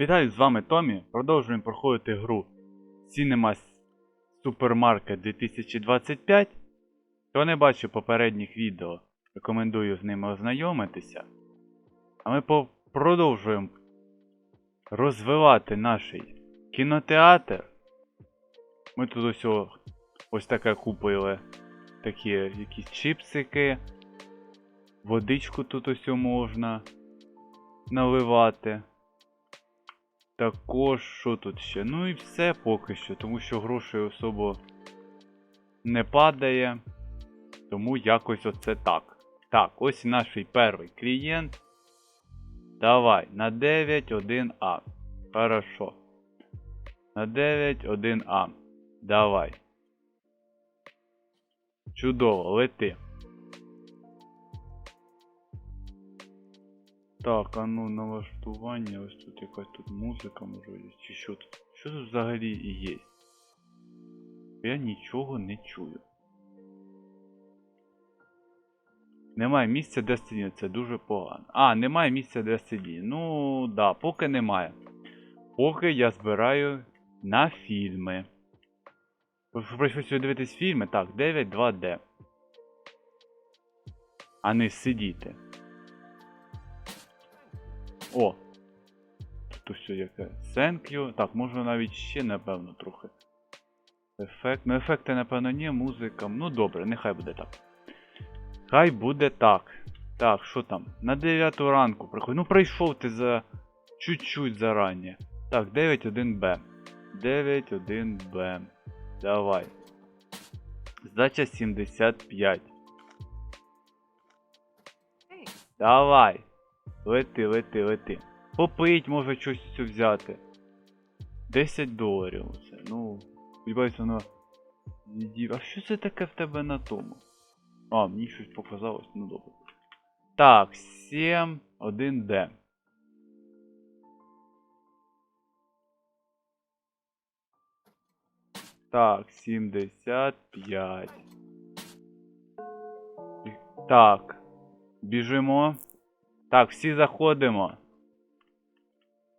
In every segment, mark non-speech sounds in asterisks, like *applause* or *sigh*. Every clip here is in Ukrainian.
Вітаю, з вами Томі. Продовжуємо проходити гру Cinema Supermarket 2025. Хто не бачив попередніх відео, рекомендую з ними ознайомитися. А ми продовжуємо розвивати наш кінотеатр. Ми тут ось, ось таке купили. Такі якісь чіпсики. Водичку тут ось можна наливати. Також, що тут ще? Ну і все поки що, тому що грошей особо не падає. Тому якось оце так. Так, ось наш перший клієнт. Давай, на 9 1А. Хорошо. На 9 1А. Давай. Чудово, лети. Так, а ну налаштування, ось тут якась тут музика може є, чи що тут? Що тут взагалі є? Я нічого не чую. Немає місця для сидіння, це дуже погано. А, немає місця для сидіння. Ну, да, поки немає. Поки я збираю на фільми. Прийшли дивитись фільми? Так, 9, 2D. А не сидіти. О! Тут все яке. Thank you. Так, можна навіть ще, напевно, трохи. Ефект. Ну, ефекти, напевно, ні, музика. Ну добре, нехай буде так. Хай буде так. Так, що там? На 9 ранку приходь. Ну прийшов ти за чуть-чуть зарані. Так, 9.1Б. 9.1Б. Давай. Здача 75. Давай. Лети, лети, лети. Попить може щось взяти. 10 доларів оце. Ну, сподіваюся, воно. А що це таке в тебе на тому? А, мені щось показалось, ну добре. Так, 7, 1D. Так, 75. Так. Біжимо. Так, всі заходимо.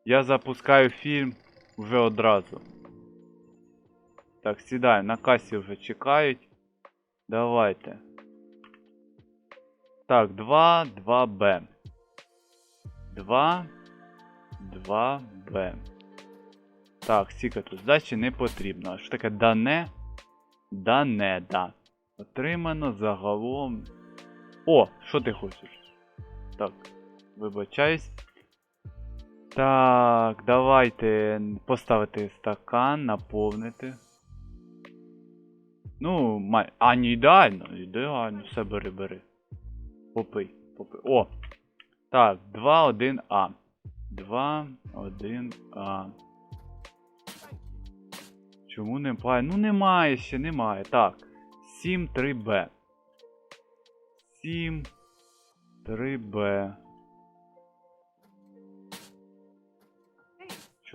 Я запускаю фільм вже одразу. Так, сідай, на касі вже чекають. Давайте. Так, 2, 2Б. 2, 2Б. Так, сіка тут здачі не потрібно. Що таке дане? Дане, да. Отримано загалом. О, що ти хочеш? Так, вибачаюсь. Так, давайте поставити стакан, наповнити. Ну, май... а не ідеально, ідеально, все бери, бери. Попий, попий. О! Так, 2, 1, А. 2, 1, А. Чому немає? Ну немає ще, немає. Так. 7, 3,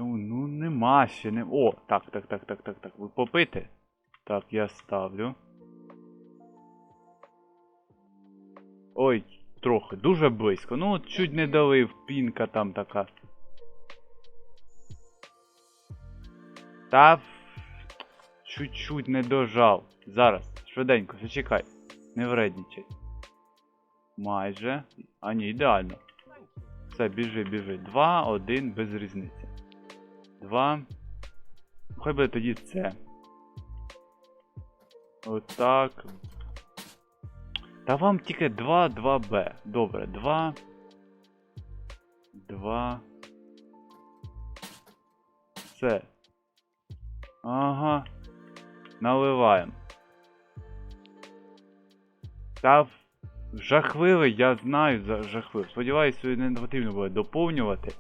Чому? Ну нема ще, не. О, так, так, так, так, так, так. Ви попити? Так, я ставлю. Ой, трохи, дуже близько. Ну, от чуть не долив, пінка там така. Та. Чуть-чуть не дожав. Зараз, швиденько, зачекай. Не вредничай. Майже. А ні, ідеально. Все, біжи, біжи. Два, один, без різниці. Два. Хай буде тоді це. Отак. Та вам тільки 2, 2Б. Добре, 2. 2. Все. Ага. Наливаємо. Та жахливий, я знаю жахливий. Сподіваюсь, не потрібно буде доповнювати.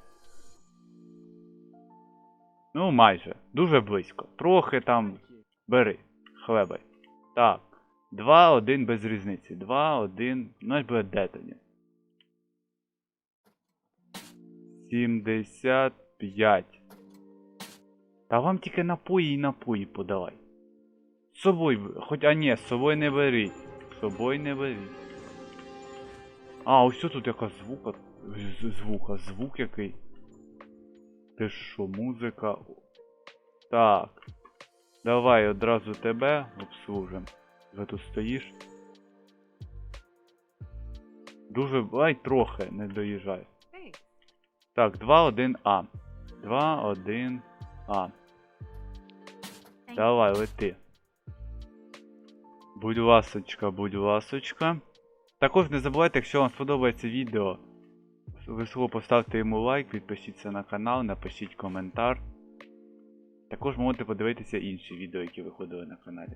Ну, майже. Дуже близько. Трохи там. Бери. Хлебай. Так. 2, 1 без різниці. 2, 1. Ну, буде де тоді? 75. Та вам тільки напої і напої подавай. З собою, хоч, а ні, з собою не беріть. З собою не беріть. А, ось тут якась звука. Звука, звук який. Ти що, музика? Так. Давай одразу тебе обслужим. Ви тут стоїш. Дуже. Ай, трохи не доїжджай. Так, 2-1А. 2-1А. Давай, лети. Будь ласочка, будь ласочка. Також не забувайте, якщо вам сподобається відео, обов'язково поставте йому лайк, підпишіться на канал, напишіть коментар. Також можете подивитися інші відео, які виходили на каналі.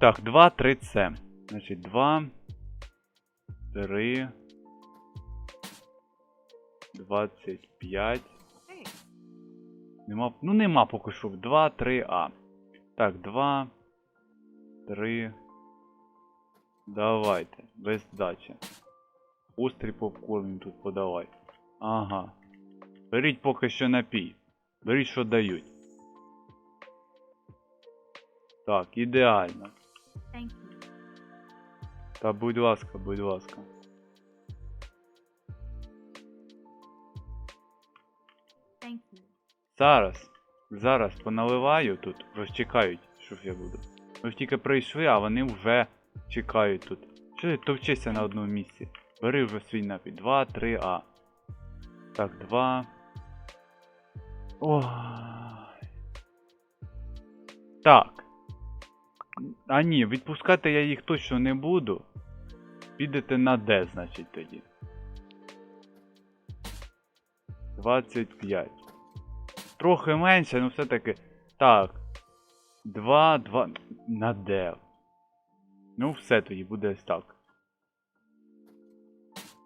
Так, 2, 3 це. Значить, 2, 3, 25. Нема. Ну нема поки що. 2, 3, А. Так, 2. 3. Давайте. Без здачі. Острий попкорн тут подавай. Ага. Беріть поки що напій. Беріть, що дають. Так, ідеально. Thank you. Та будь ласка, будь ласка. Thank you. Зараз. Зараз поналиваю тут. Вже чекають, що ж я буду. Ми ж тільки прийшли, а вони вже чекають тут. Що ти товчишся на одному місці? Бери вже свій напій. 2, 3 А. Так, 2. Ой. Так. А ні, відпускати я їх точно не буду. Підете на Д, значить тоді. 25. Трохи менше, ну все-таки. Так. 2, 2. На Д. Ну, все тоді буде ось так.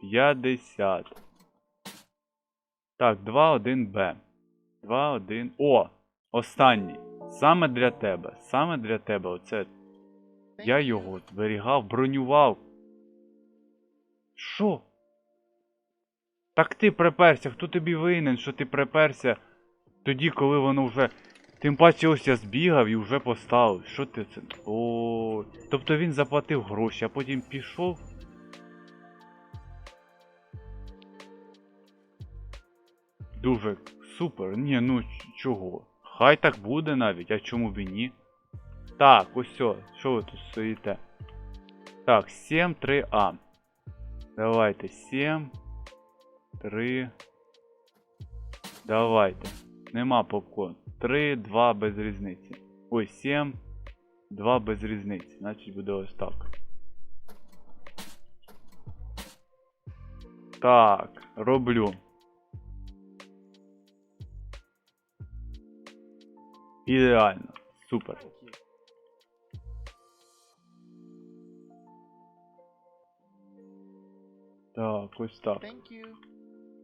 50. Так, 2, 1 Б. 2, 1. О! Останній. Саме для тебе. Саме для тебе. Оце. Я його зберігав, бронював. Що? Так ти приперся, хто тобі винен, що ти приперся тоді, коли воно вже. Тим паче ось я збігав і вже поставив. Що ти це? О, тобто він заплатив гроші, а потім пішов. Дуже супер. Ні, ну чого? Хай так буде навіть, а чому б і ні? Так, ось все. Що ви тут стоїте? Так, 7, 3 А. Давайте, 7, 3. Давайте. Нема попкорн. 3, 2 без різниці. Ой, 7, 2 без різниці. Значить буде ось так. Так, роблю. Ідеально. Супер. Так, ось так.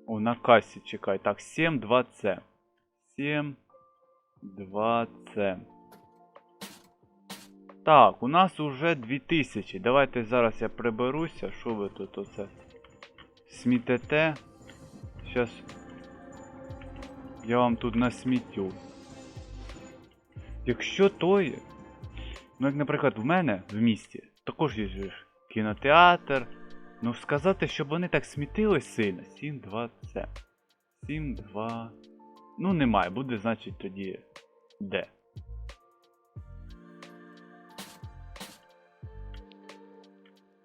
О, на касі чекай. Так, 7, 2 С. 7, 2 С. Так, у нас уже 2000. Давайте зараз я приберуся. Що ви тут оце? Смітете? Щас. Я вам тут насмітю. Якщо той. Ну, як, наприклад, в мене в місті також є кінотеатр. Ну, сказати, щоб вони так смітили сильно. 7, 2, С. 7, 2. Ну, немає, буде, значить, тоді Д.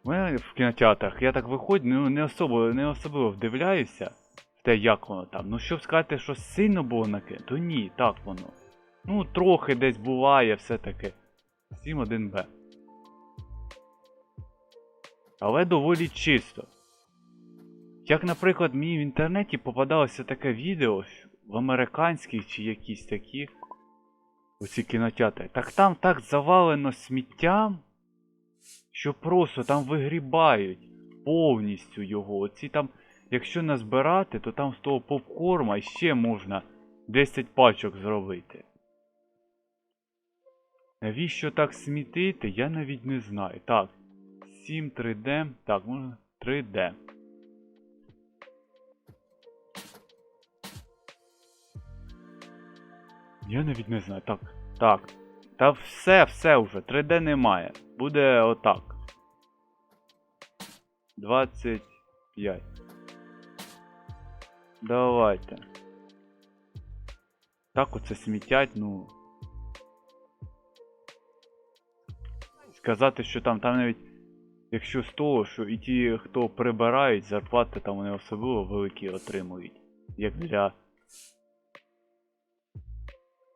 У мене в кінотеатрах я так виходжу, ну не особливо, не особливо вдивляюся в те, як воно там. Ну, щоб сказати, що сильно було наке, то ні, так воно. Ну, трохи десь буває все-таки. 7-1Б. Але доволі чисто. Як, наприклад, мені в інтернеті попадалося таке відео в американських чи якісь такі оці кінотеатри. Так там так завалено сміттям, що просто там вигрібають повністю його. Оці там, якщо назбирати, то там з того попкорма ще можна 10 пачок зробити. Навіщо так смітити, я навіть не знаю. Так. 7 3D. Так, можна 3D. Я навіть не знаю. Так. Так. Та все, все вже. 3D немає. Буде отак. 25. Давайте. Так оце смітять, ну. Сказати, що там, там навіть, якщо з того, що і ті, хто прибирають, зарплати там вони особливо великі отримують. Як для.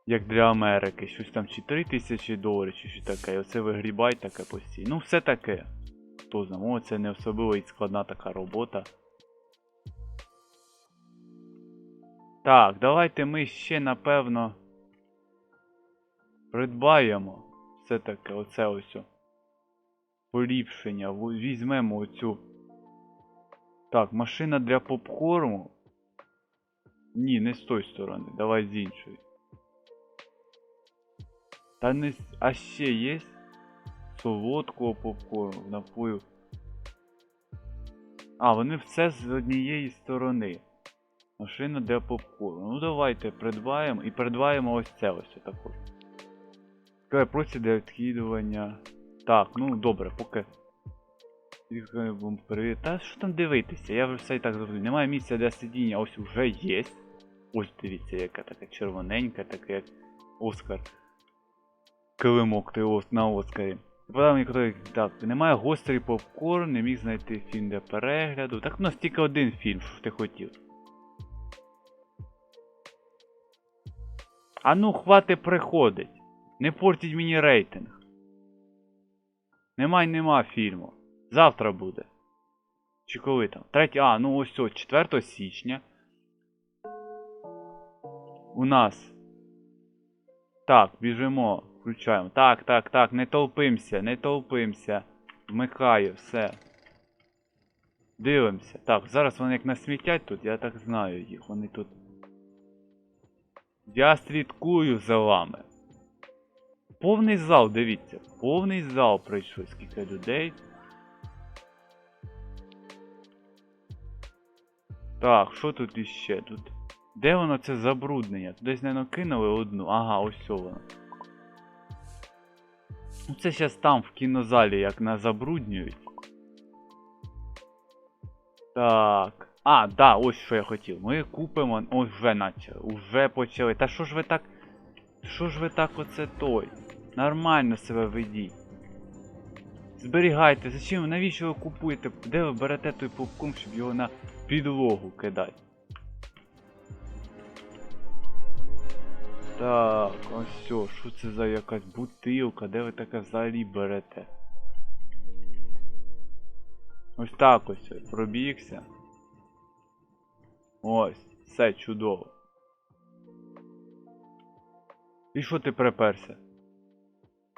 Як для Америки. Щось там чи 3 тисячі доларів, чи що таке. І оце вигрібай таке постійно. Ну, все таке. Хто знає, це не особливо і складна така робота. Так, давайте ми ще напевно придбаємо все таки оце ось поліпшення. Візьмемо оцю. Так, машина для попкорму. Ні, не з тої сторони. Давай з іншої. Та не. А ще є солодкого попкорму, напою. А, вони все з однієї сторони. Машина для попкорну. Ну давайте придбаємо і придбаємо ось це ось також. Скаже просить для відкидування. Так, ну добре, поки. Перевірити. Та що там дивитися? Я вже все і так зрозумів. Немає місця для сидіння, ось уже є. Ось дивіться, яка така червоненька, така як Оскар. Килимок ос- на Оскарі. Подав мені так, немає гострий попкорн, не міг знайти фільм для перегляду. Так у нас тільки один фільм, що ти хотів. А ну, хвати приходить. Не портіть мені рейтинг. Нема й нема фільму. Завтра буде. Чи коли там? Третє. А, ну ось ось, 4 січня. У нас. Так, біжимо. Включаємо. Так, так, так, не толпимся, не толпимся. Вмикаю, все. Дивимося. Так, зараз вони як насмітять тут, я так знаю їх. Вони тут. Я слідкую за вами. Повний зал, дивіться. Повний зал прийшов. Скільки людей. Так, що тут іще? Тут. Де воно це забруднення? Тут десь, не кинули одну. Ага, ось воно. Ну це зараз там в кінозалі як на забруднюють. Так. А, да, ось що я хотів. Ми купимо. Ось вже наче. Уже почали. Та що ж ви так. Що ж ви так оце той? Нормально себе ведіть. Зберігайте, зачем? Навіщо ви купуєте? Де ви берете той попкорн, щоб його на підлогу кидати? Так, ось все, що це за якась бутилка, де ви таке взагалі берете? Ось так ось, пробігся. Ось, все чудово. І що ти приперся?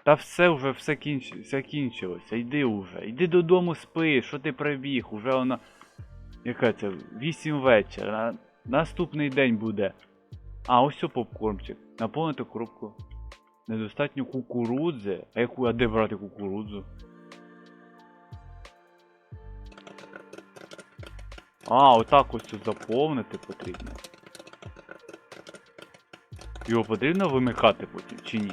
Та все вже все кінч... закінчилося. Йди уже. Йди додому спи, що ти прибіг, уже воно. Яка це? 8 вечора. На... Наступний день буде. А, ось попкормчик. Наповнити коробку. Недостатньо кукурудзи. А яку, а де брати кукурудзу? А, отак ось тут заповнити потрібно. Його потрібно вимикати потім, чи ні?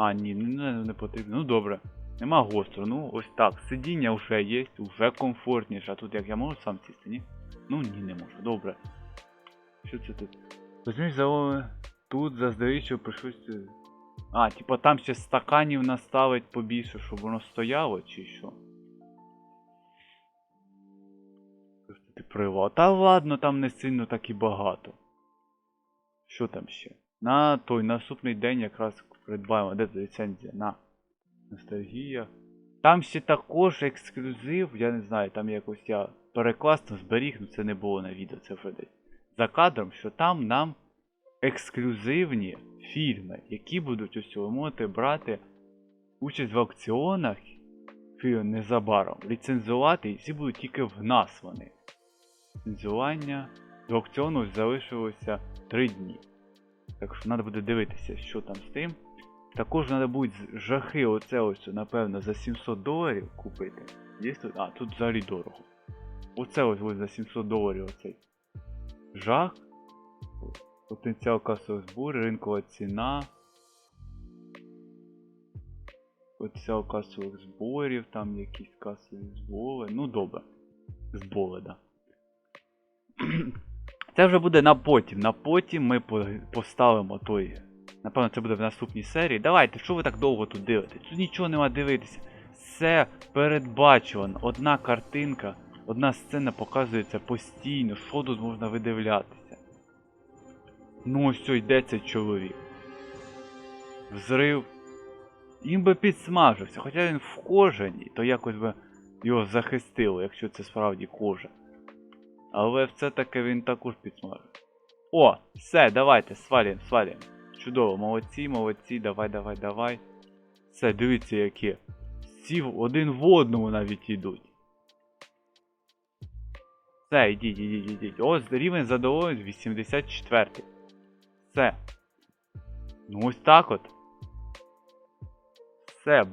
А, ні, не, не потрібно. Ну добре. Нема гостро. Ну, ось так. Сидіння вже є, вже комфортніше. А тут як я можу сам сісти, ні? Ну ні, не можу. Добре. Що це тут? Візьміть за тут заздалегідь, прийшлось. е, А, типа там ще стаканів наставить побільше, щоб воно стояло, чи що? Ти приват. Та ладно, там не сильно так і багато. Що там ще? На той наступний день якраз придбаємо. Де це ліцензія? На. Ностальгія. Там ще також ексклюзив, я не знаю, там якось я перекласно зберіг, ну це не було на відео, це вже десь. За кадром, що там нам ексклюзивні фільми, які будуть ось брати участь в аукціонах незабаром, ліцензувати, і всі будуть тільки в нас вони. Ліцензування до аукціону залишилося 3 дні. Так що треба буде дивитися, що там з тим. Також треба буде жахи оце ось, напевно, за 700 доларів купити. Є тут? А, тут взагалі дорого. Оце ось, ось за 700 доларів оцей. Жах. Потенціал касових зборів, ринкова ціна. Потенціал касових зборів, там якісь касові збори. Ну добре. Збори, да. *clears throat* Це вже буде на потім. На потім ми поставимо той. Напевно, це буде в наступній серії. Давайте, що ви так довго тут дивитесь? Тут нічого нема дивитися. Все передбачувано. Одна картинка, одна сцена показується постійно. Що тут можна видивлятися? Ну ось що йде чоловік. Взрив. Їм би підсмажився, хоча він в кожані, то якось би його захистило, якщо це справді кожа. Але все-таки він також підсмажив. О, все, давайте, свалюємо, свалюємо. Чудово, молодці, молодці, давай, давай, давай. Все, дивіться, які. Всі один в одному навіть ідуть. Все, йдіть, йдіть, йдіть. Ось рівень задоволення 84. Все. Ну ось так от. Все.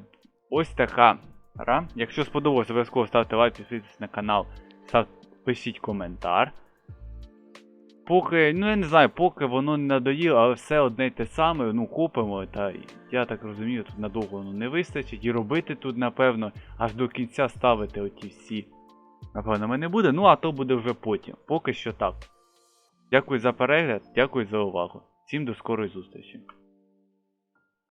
Ось така гра. Якщо сподобалось, обов'язково ставте лайк, підписуйтесь на канал, став, пишіть коментар. Поки, ну я не знаю, поки воно не надоїло, але все одне й те саме, ну купимо, та я так розумію, тут надовго воно не вистачить. І робити тут, напевно, аж до кінця ставити оті всі. Напевно, мене буде, ну а то буде вже потім. Поки що так. Дякую за перегляд, дякую за увагу. Всім до скорої зустрічі.